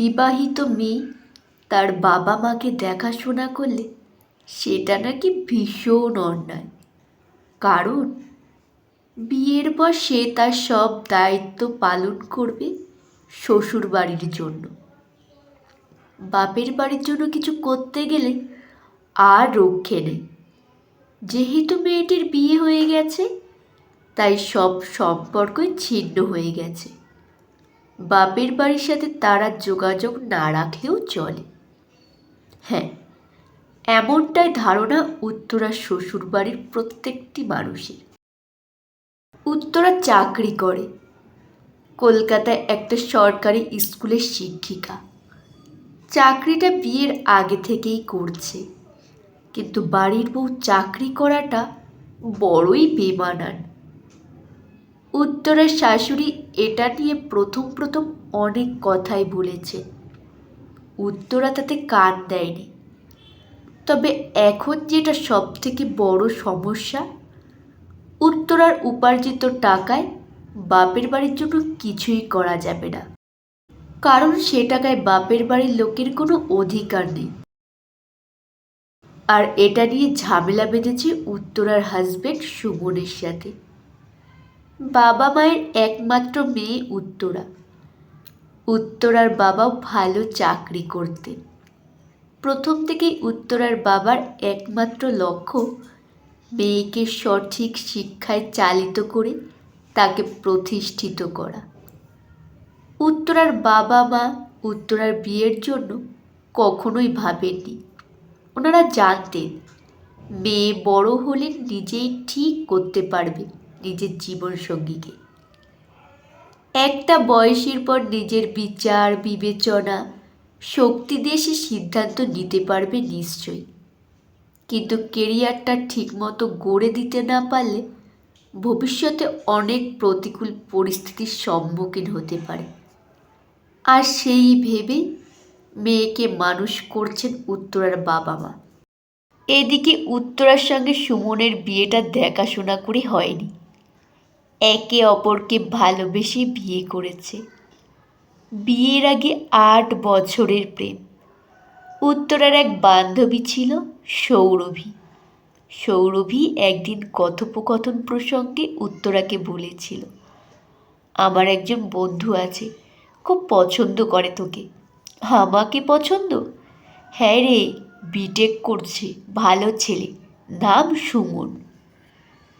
বিবাহিত মেয়ে তার বাবা মাকে দেখাশোনা করলে সেটা নাকি ভীষণ অন্যায়। কারণ বিয়ের পর সে তার সব দায়িত্ব পালন করবে শ্বশুর বাড়ির জন্য। বাপের বাড়ির জন্য কিছু করতে গেলে আর রক্ষে নেই। যেহেতু মেয়েটির বিয়ে হয়ে গেছে, তাই সব সম্পর্কই ছিন্ন হয়ে গেছে। বাপের বাড়ির সাথে তারা যোগাযোগ না রাখলেও চলে। হ্যাঁ এমনটাই ধারণা উত্তরা শ্বশুর বাড়ির প্রত্যেকটি মানুষের। উত্তরা চাকরি করে। কলকাতায় একটা সরকারি স্কুলের শিক্ষিকা। চাকরিটা বিয়ের আগে থেকেই করছে। কিন্তু বাড়ির বউ চাকরি করাটা বড়ই বেমানান। উত্তরের শাশুড়ি এটা নিয়ে প্রথম প্রথম অনেক কথাই বলেছে। উত্তরা তাতে কান দেয়নি। তবে এখন যেটা সব থেকে বড় সমস্যা, উত্তরার উপার্জিত টাকায় বাপের বাড়ির জন্য কিছুই করা যাবে না। কারণ সে টাকায় বাপের বাড়ির লোকের কোনো অধিকার নেই। আর এটা নিয়ে ঝামেলা বেঁধেছে উত্তরার হাজবেন্ড সুমনের সাথে। বাবা মায়ের একমাত্র মেয়ে উত্তরা। উত্তরার বাবাও ভালো চাকরি করতেন। প্রথম থেকেই উত্তরার বাবার একমাত্র লক্ষ্য মেয়েকে সঠিক শিক্ষায় চালিত করে তাকে প্রতিষ্ঠিত করা। উত্তরার বাবা মা উত্তরার বিয়ের জন্য কখনোই ভাবেননি। ওনারা জানতেন, মেয়ে বড় হলে নিজেই ঠিক করতে পারবে। নিজের জীবন সঙ্গীকে। একটা বয়সের পর নিজের বিচার, বিবেচনা, শক্তি দিয়ে সিদ্ধান্ত নিতে পারবে নিশ্চয়ই। কিন্তু কেরিয়ারটা ঠিকমতো গড়ে দিতে না পারলে ভবিষ্যতে অনেক প্রতিকূল পরিস্থিতির সম্মুখীন হতে পারে। আর সেই ভেবে মেয়েকে মানুষ করছেন উত্তরার বাবা মা এদিকে উত্তরার সঙ্গে সুমনের বিয়েটা দেখাশোনা করে হয়নি। একে অপরকে ভালোবেসে বিয়ে করেছে। বিয়ের আগে আট বছরের প্রেম। উত্তরার এক বান্ধবী ছিল সৌরভী। সৌরভী একদিন কথোপকথন প্রসঙ্গে উত্তরাকে বলেছিল, আমার একজন বন্ধু আছে, খুব পছন্দ করে তোকে। আমাকে পছন্দ? হ্যাঁ রে বিটেক করছে, ভালো ছেলে, নাম সুমন।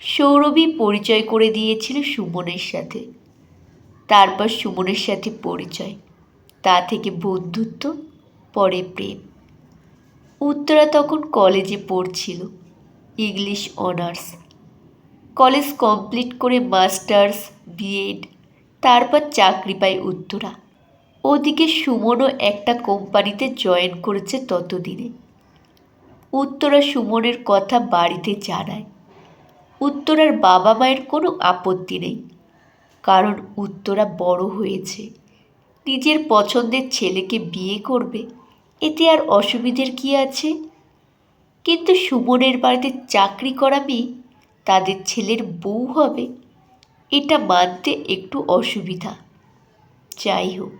সৌরভী পরিচয় করে দিয়েছিল সুমনের সাথে। তারপর সুমনের সাথে পরিচয়। তা থেকে বন্ধুত্ব, পরে প্রেম। উত্তরা তখন কলেজে পড়ছিল, ইংলিশ অনার্স। কলেজ কমপ্লিট করে মাস্টার্স, বিএড, তারপর চাকরি পায় উত্তরা। ওদিকে সুমনও একটা কোম্পানিতে জয়েন করেছে ততদিনে। উত্তরা সুমনের কথা বাড়িতে জানায়। উত্তরার বাবা মায়ের কোনো আপত্তি নেই। কারণ উত্তরা বড় হয়েছে। নিজের পছন্দের ছেলেকে বিয়ে করবে, এতে আর অসুবিধের কী আছে? কিন্তু সুমনের বাড়িতে চাকরি করা মেয়ে তাদের ছেলের বউ হবে, এটা মানতে একটু অসুবিধা। যাই হোক,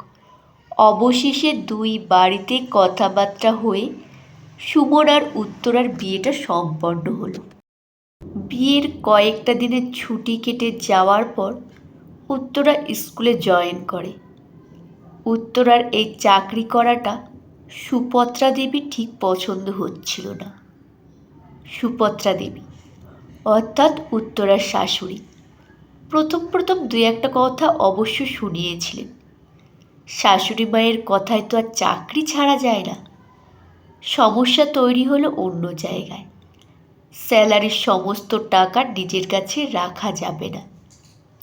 অবশেষে দুই বাড়িতে কথাবার্তা হয়ে সুমন আর উত্তরার বিয়েটা সম্পন্ন হলো। বিয়ের কয়েকটা দিনের ছুটি কেটে যাওয়ার পর উত্তরা স্কুলে জয়েন করে। উত্তরার এই চাকরি করাটা সুপত্রা দেবী ঠিক পছন্দ হচ্ছিল না। সুপত্রা দেবী, অর্থাৎ উত্তরার শাশুড়ি, প্রথম প্রথম দুই একটা কথা অবশ্য শুনিয়েছিলেন। শাশুড়ি মায়ের কথায় তো আর চাকরি ছাড়া যায় না। সমস্যা তৈরি হলো অন্য জায়গায়। স্যালারির সমস্ত টাকা নিজের কাছে রাখা যাবে না।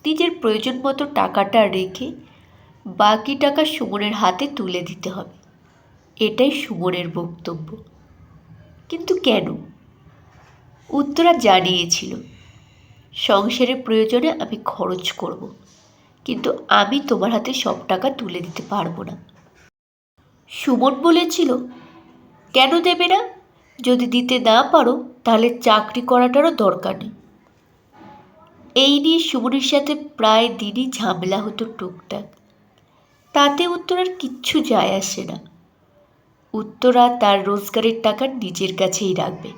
নিজের প্রয়োজন মতো টাকাটা রেখে বাকি টাকা সুমনের হাতে তুলে দিতে হবে। এটাই সুমনের বক্তব্য। কিন্তু কেন? উত্তরা জানিয়েছিল সংসারের প্রয়োজনে আমি খরচ করব, কিন্তু আমি তোমার হাতে সব টাকা তুলে দিতে পারব না। সুমন বলেছিল, কেন দেবে না? যদি দিতে না পারো তাহলে চাকরি করাটারও দরকার নেই। এই নিয়ে সুমনের সাথে প্রায় দিনই ঝামেলা হতো টুকটাক। তাতে উত্তরার কিচ্ছু যায় আসে না। উত্তরা তার রোজগারের টাকা নিজের কাছেই রাখবে।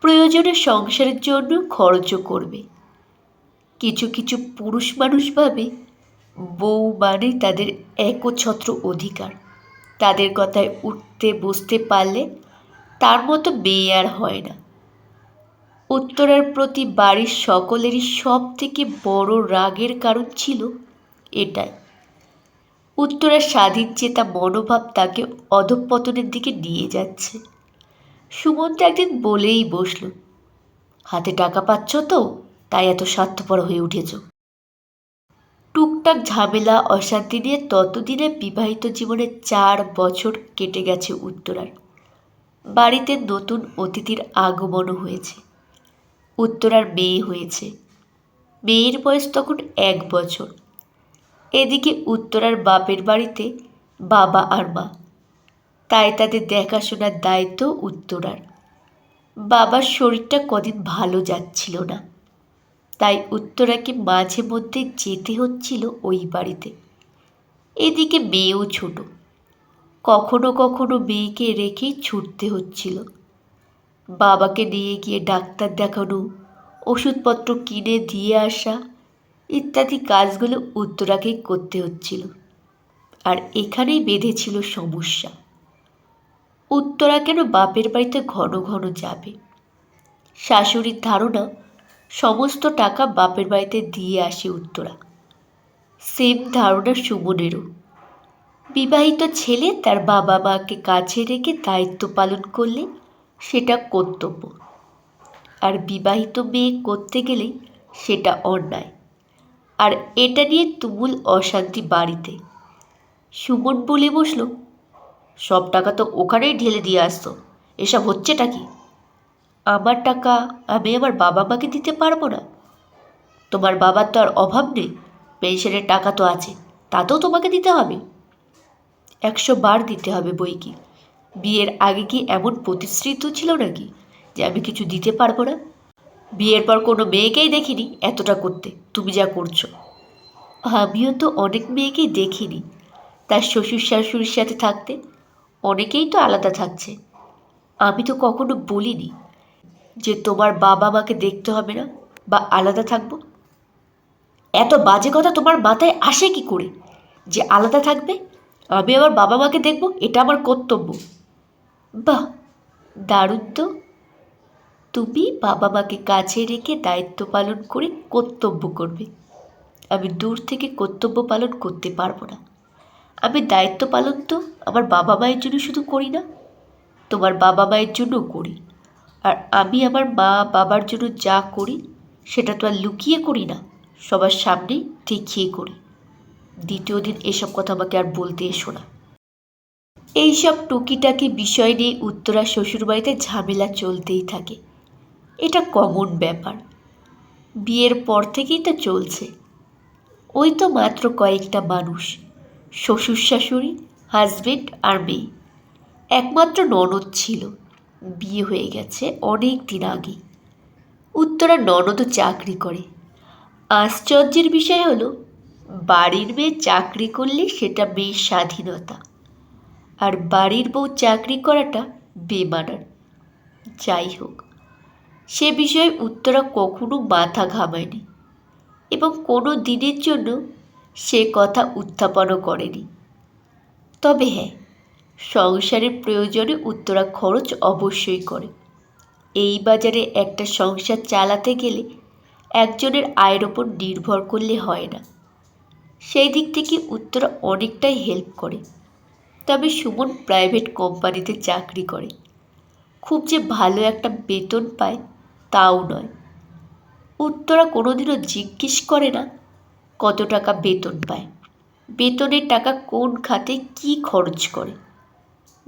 প্রয়োজনে সংসারের জন্য খরচও করবে। কিছু কিছু পুরুষ মানুষ ভাবে, বউ মানে তাদের একছত্র অধিকার। তাদের কথায় উঠতে বসতে পারলে তার মতো মেয়ে আর হয় না। উত্তরার প্রতি বাড়ির সকলেরই সব থেকে বড় রাগের কারণ ছিল এটাই। উত্তরার স্বাধীন চেতা মনোভাব তাকে অধঃপতনের দিকে নিয়ে যাচ্ছে। সুমন্ত একদিন বলেই বসল, হাতে টাকা পাচ্ছ তো, তাই এত স্বার্থপর হয়ে উঠেছ। টুকটাক ঝামেলা, অশান্তি নিয়ে ততদিনে বিবাহিত জীবনে চার বছর কেটে গেছে উত্তরার। বাড়িতে নতুন অতিথির আগমনও হয়েছে। উত্তরার মেয়ে হয়েছে। মেয়ের বয়স তখন এক বছর। এদিকে উত্তরার বাপের বাড়িতে বাবা আর মা। তাই তাদের দেখাশোনার দায়িত্ব উত্তরার। বাবার শরীরটা কদিন ভালো যাচ্ছিল না। তাই উত্তরাকে মাঝে মধ্যে যেতে হচ্ছিল ওই বাড়িতে। এদিকে মেয়েও ছোট। কখনো কখনো মেয়েকে রেখেই ছুটতে হচ্ছিল। বাবাকে নিয়ে গিয়ে ডাক্তার দেখানো, ওষুধপত্র কিনে দিয়ে আসা ইত্যাদি কাজগুলো উত্তরাকেই করতে হচ্ছিল। আর এখানেই বেঁধেছিল সমস্যা। উত্তরা কেন বাপের বাড়িতে ঘন ঘন যাবে? শাশুড়ির ধারণা, সমস্ত টাকা বাপের বাড়িতে দিয়ে আসে উত্তরা। সেম ধারণা সুমনেরও। বিবাহিত ছেলে তার বাবা মাকে কাছে রেখে দায়িত্ব পালন করলে সেটা কর্তব্য। আর বিবাহিত মেয়ে করতে গেলেই সেটা অন্যায়। আর এটা নিয়ে তুমুল অশান্তি বাড়িতে। সুমন বলে বসল, সব টাকা তো ওখানেই ঢেলে দিয়ে আসতো এসব হচ্ছেটা কি? আমার টাকা আমি আমার বাবা মাকে দিতে পারব না। তোমার বাবার তো আর অভাব নেই, পেনশনের টাকা তো আছে, তাতেও তোমাকে দিতে হবে। একশো বার দিতে হবে বই কি? বিয়ের আগে কি এমন প্রতিশ্রুত ছিল নাকি যে আমি কিছু দিতে পারব না? বিয়ের পর কোনো মেয়েকেই দেখিনি এতটা করতে। তুমি যা করছ। আমিও তো অনেক মেয়েকেই দেখিনি। তার শ্বশুর শাশুড়ির সাথে থাকতে অনেকেই তো আলাদা থাকছে। আমি তো কখনো বলিনি যে তোমার বাবা মাকে দেখতে হবে না বা আলাদা থাকব। এত বাজে কথা তোমার মাথায় আসে কি করে? যে আলাদা থাকবে আমি আমার বাবা মাকে দেখব, এটা আমার কর্তব্য। বাহ, দারুণ তো। তুমি বাবা মাকে কাছে রেখে দায়িত্ব পালন করে কর্তব্য করবে। আমি দূর থেকে কর্তব্য পালন করতে পারব না। আমি দায়িত্ব পালন তো আমার বাবা মায়ের জন্য শুধু করি না, তোমার বাবা মায়ের জন্য করি। আর আমি আমার মা বাবার জন্য যা করি, সেটা তো আর লুকিয়ে করি না, সবার সামনে দেখিয়ে করি। দ্বিতীয় দিন এসব কথা আমাকে আর বলতে এসো না। এইসব টুকিটাকি বিষয় নিয়ে উত্তরা শ্বশুরবাড়িতে ঝামেলা চলতেই থাকে। এটা কমন ব্যাপার। বিয়ের পর থেকেই তো চলছে। ওই তো মাত্র কয়েকটা মানুষ, শ্বশুর শাশুড়ি হাজবেন্ড আর মেয়ে। একমাত্র ননদ ছিল। বিয়ে হয়ে গেছে অনেক দিন আগে। উত্তরা ননদও চাকরি করে। আশ্চর্যের বিষয় হলো বাড়ির মেয়ে চাকরি করলে সেটা মেয়ের স্বাধীনতা। আর বাড়ির বউ চাকরি করাটা বেমানার যাই হোক, সে বিষয়ে উত্তরা কখনো মাথা ঘামায়নি এবং কোনো দিনের জন্য সে কথা উত্থাপনও করেনি। তবে হ্যাঁ সংসারের প্রয়োজনে উত্তরা খরচ অবশ্যই করে। এই বাজারে একটা সংসার চালাতে গেলে একজনের আয়ের ওপর নির্ভর করলে হয় না। সেই দিক থেকে উত্তরা অনেকটাই হেল্প করে। তবে সুমন প্রাইভেট কোম্পানিতে চাকরি করে। খুব যে ভালো একটা বেতন পায়, তাও নয়। উত্তরা কোনোদিনও জিজ্ঞেস করে না, কত টাকা বেতন পায়। বেতনের টাকা কোন খাতে কি খরচ করে?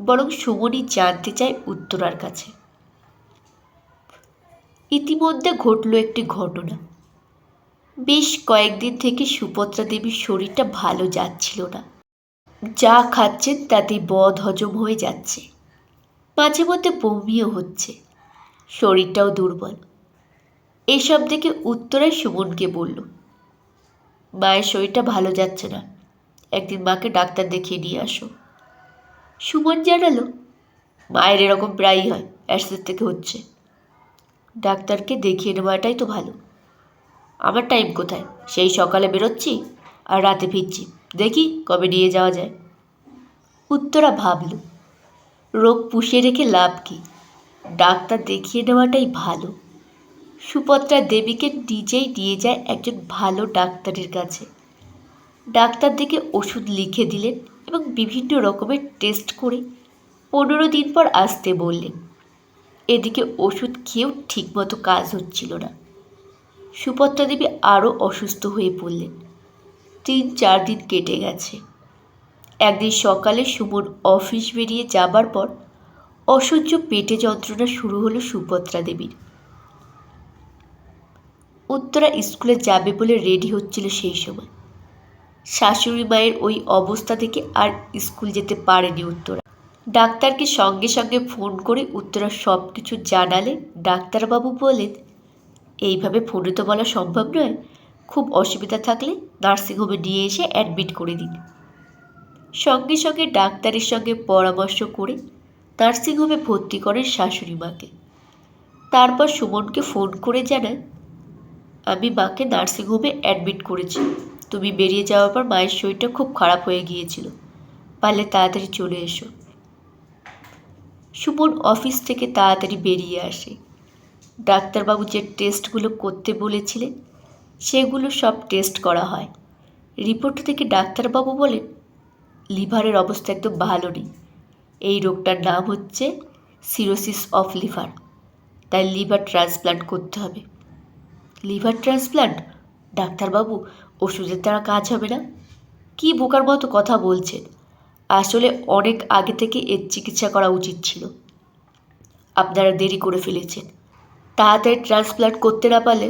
বরং সুমনই জানতে চায় উত্তরার কাছে। ইতিমধ্যে ঘটল একটি ঘটনা। বেশ কয়েকদিন থেকে সুভদ্রা দেবীর শরীরটা ভালো যাচ্ছিল না। যা খাচ্ছেন তাতে বদ হজম হয়ে যাচ্ছে। মাঝে মধ্যে বমিও হচ্ছে। শরীরটাও দুর্বল। এসব দেখে উত্তরায় সুমনকে বলল, মায়ের শরীরটা ভালো যাচ্ছে না। একদিন মাকে ডাক্তার দেখিয়ে নিয়ে আসো। সুমন জানালো, মায়ের এরকম প্রায়ই হয় অ্যাসিড থেকে হচ্ছে। ডাক্তারকে দেখিয়ে নেওয়াটাই তো ভালো। আমার টাইম কোথায়? সেই সকালে বেরোচ্ছি আর রাতে ফিরছি। দেখি কবে নিয়ে যাওয়া যায়। উত্তরা ভাবল, রোগ পুষিয়ে রেখে লাভ কি? ডাক্তার দেখিয়ে নেওয়াটাই ভালো। সুপত্রা দেবীকে নিজেই নিয়ে যায় একজন ভালো ডাক্তারের কাছে। ডাক্তার দেখে ওষুধ লিখে দিলেন এবং বিভিন্ন রকমের টেস্ট করে পনেরো দিন পর আসতে বললেন। এদিকে ওষুধ খেয়েও ঠিকমতো কাজ হচ্ছিল না। সুপত্রা দেবী আরও অসুস্থ হয়ে পড়লেন। তিন চার দিন কেটে গেছে। একদিন সকালে সুমন অফিস বেরিয়ে যাবার পর অসহ্য পেটে যন্ত্রণা শুরু হলো সুভদ্রা দেবীর। উত্তরা স্কুলে যাবে বলে রেডি হচ্ছিল সেই সময়। শাশুড়ি মায়ের ওই অবস্থা থেকে আর স্কুল যেতে পারেনি উত্তরা। ডাক্তারকে সঙ্গে সঙ্গে ফোন করে উত্তরা সব কিছু জানালে ডাক্তারবাবু বলেন এইভাবে ফোনে তো বলা সম্ভব নয়। খুব অসুবিধা থাকলে নার্সিংহোমে নিয়ে এসে অ্যাডমিট করে দিন। সঙ্গে সঙ্গে ডাক্তারের সঙ্গে পরামর্শ করে নার্সিংহোমে ভর্তি করেন শাশুড়ি মাকে। তারপর সুমনকে ফোন করে জানান, আমি মাকে নার্সিংহোমে অ্যাডমিট করেছি। তুমি বেরিয়ে যাওয়ার পর মায়ের শরীরটা খুব খারাপ হয়ে গিয়েছিল। পারলে তাড়াতাড়ি চলে এসো। সুমন অফিস থেকে তাড়াতাড়ি বেরিয়ে আসে। ডাক্তারবাবু যে টেস্টগুলো করতে বলেছিলেন, সেগুলো সব টেস্ট করা হয়। রিপোর্ট থেকে ডাক্তারবাবু বলেন, লিভারের অবস্থা একদম ভালো নেই। এই রোগটার নাম হচ্ছে সিরোসিস অফ লিভার। তাই লিভার ট্রান্সপ্লান্ট করতে হবে। Liver transplant? ডাক্তারবাবু, ওষুধের দ্বারা কাজ হবে না? কি বোকার মতো কথা বলছেন? আসলে অনেক আগে থেকে এর চিকিৎসা করা উচিত ছিল। আপনারা দেরি করে ফেলেছেন। তাড়াতাড়ি ট্রান্সপ্লান্ট করতে না পারলে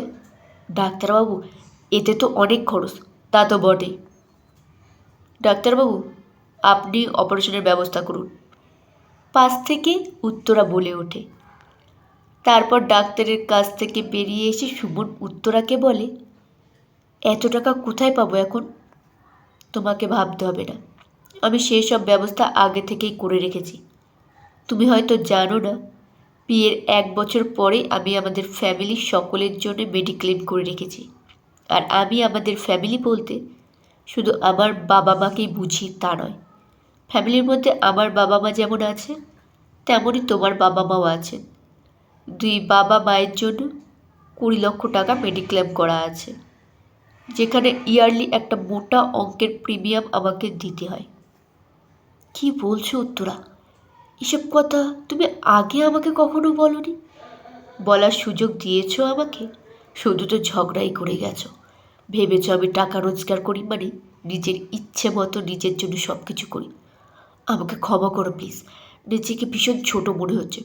ডাক্তারবাবু, এতে তো অনেক খরচ, তা তো বটেই। ডাক্তারবাবু, আপনি অপারেশনের ব্যবস্থা করুন। পাশ থেকে উত্তরা বলে ওঠে। তারপর ডাক্তারের কাছ থেকে বেরিয়ে এসে সুমন উত্তরাকে বলে, এত টাকা কোথায় পাবো এখন? তোমাকে ভাবতে হবে না। আমি সেই সব ব্যবস্থা আগে থেকেই করে রেখেছি। তুমি হয়তো জানো না বিয়ের এক বছর পরে আমি আমাদের ফ্যামিলির সকলের জন্য মেডিক্লেম করে রেখেছি। আর আমি আমাদের ফ্যামিলি বলতে শুধু আমার বাবা মাকেই বুঝি তা নয়। ফ্যামিলির মধ্যে আমার বাবা মা যেমন আছে তেমনই তোমার বাবা মাও আছেন। দুই বাবা মায়ের জন্য কুড়ি লক্ষ টাকা মেডিক্লেম করা আছে, যেখানে ইয়ারলি একটা মোটা অঙ্কের প্রিমিয়াম আমাকে দিতে হয়। কি বলছো উত্তরা? এসব কথা তুমি আগে আমাকে কখনো বলনি? বলার সুযোগ দিয়েছ আমাকে। শুধু তো ঝগড়াই করে গেছো। ভেবেছ আমি টাকা রোজগার করি মানে নিজের ইচ্ছে মতো নিজের জন্য সব কিছু করি। আমাকে ক্ষমা করো প্লিজ। নিজেকে ভীষণ ছোট মনে হচ্ছে।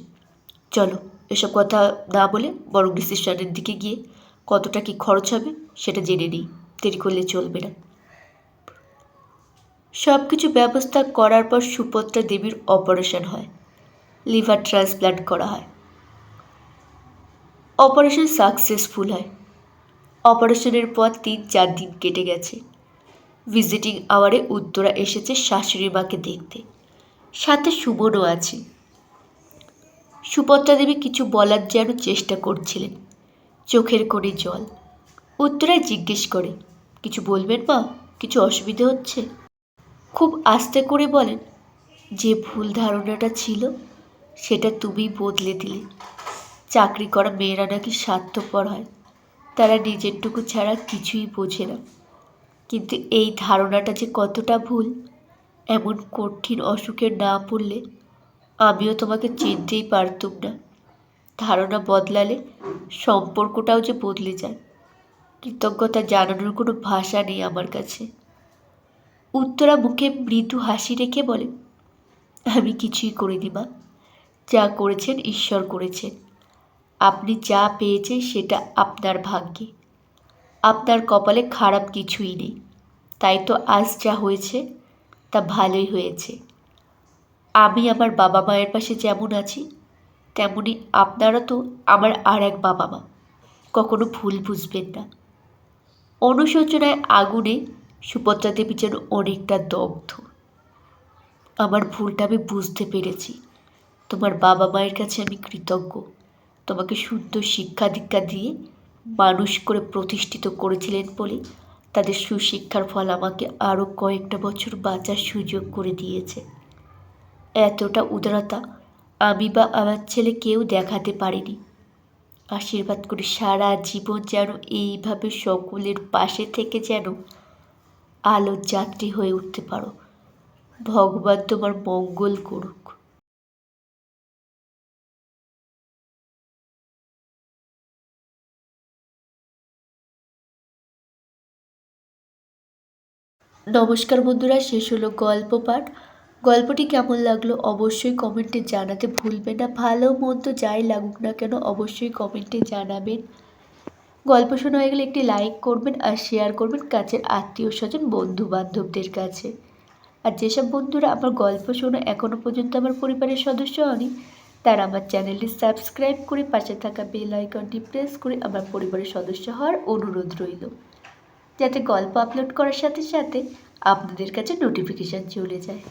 চলো, এসব কথা না বলে বরং ডিসিশনের দিকে গিয়ে কতটা কি খরচ হবে সেটা জেনে নিই। দেরি করলে চলবে না। সব কিছু ব্যবস্থা করার পর সুপত্রা দেবীর অপারেশন হয়। লিভার ট্রান্সপ্লান্ট করা হয়। অপারেশন সাকসেসফুল হয়। অপারেশনের পর তিন চার দিন কেটে গেছে। ভিজিটিং আওয়ারে উত্তরা এসেছে শাশুড়ি মাকে দেখতে। সাথে সুমনও আছে। সুপত্রা দেবী কিছু বলার যেন চেষ্টা করছিলেন। চোখের কোণে জল। উত্তরায় জিজ্ঞেস করে, কিছু বলবেন মা? কিছু অসুবিধে হচ্ছে? খুব আস্তে করে বলেন, যে ভুল ধারণাটা ছিল, সেটা তুমি বদলে দিলে। চাকরি করা মেয়েরা নাকি স্বার্থপর হয়। তারা নিজেরটুকু ছাড়া কিছুই বোঝে না। কিন্তু এই ধারণাটা যে কতটা ভুল, এমন কঠিন অসুখে না পড়লে আমিও তোমাকে চিনতেই পারতুম না। ধারণা বদলালে সম্পর্কটাও যে বদলে যায়। কৃতজ্ঞতা জানানোর কোনো ভাষা নেই আমার কাছে। উত্তরা মুখে মৃদু হাসি রেখে বলে, আমি কিছুই করিনি মা। যা করেছেন ঈশ্বর করেছেন। আপনি যা পেয়েছেন সেটা আপনার ভাগ্যে। আপনার কপালে খারাপ কিছুই নেই। তাই তো আজ যা হয়েছে, তা ভালোই হয়েছে। আমি আমার বাবা মায়ের পাশে যেমন আছি, তেমনি আপনারা তো আমার আর এক বাবা মা। কখনো ভুল বুঝবেন না। অনুশোচনায় আগুনে সুভদ্রা দেবী যেন অনেকটা দগ্ধ। আমার ভুলটা আমি বুঝতে পেরেছি। তোমার বাবা মায়ের কাছে আমি কৃতজ্ঞ। তোমাকে সুন্দর শিক্ষা দীক্ষা দিয়ে মানুষ করে প্রতিষ্ঠিত করেছিলেন বলে তাদের সুশিক্ষার ফল আমাকে আরও কয়েকটা বছর বাঁচার সুযোগ করে দিয়েছে। এতটা উদারতা আমি বা আমার ছেলে কেউ দেখাতে পারিনি। আশীর্বাদ করি সারা জীবন যেন এইভাবে সকলের পাশে থেকে যেন আলোর যাত্রী হয়ে উঠতে পারো। ভগবান তোমার মঙ্গল করুক। নমস্কার বন্ধুরা, শেষ হলো গল্প পাঠ। গল্পটি কেমন লাগল অবশ্যই কমেন্টে জানাতে ভুলবেন না। ভালো, মন্দ যাই লাগুক না কেন, অবশ্যই কমেন্টে জানাবেন। গল্প শোনা হয়ে গেলে একটি লাইক করবেন আর শেয়ার করবেন কাছের আত্মীয় স্বজন বন্ধু বান্ধবদের কাছে। আর যেসব বন্ধুরা আমার গল্প শোনা এখনও পর্যন্ত আমার পরিবারের সদস্য হয়নি, তারা আমার চ্যানেলটি সাবস্ক্রাইব করে পাশে থাকা বেল আইকনটি প্রেস করে আমার পরিবারের সদস্য হওয়ার অনুরোধ রইল। যাতে গল্প আপলোড করার সাথে সাথে আপনাদের কাছে নোটিফিকেশান চলে যায়।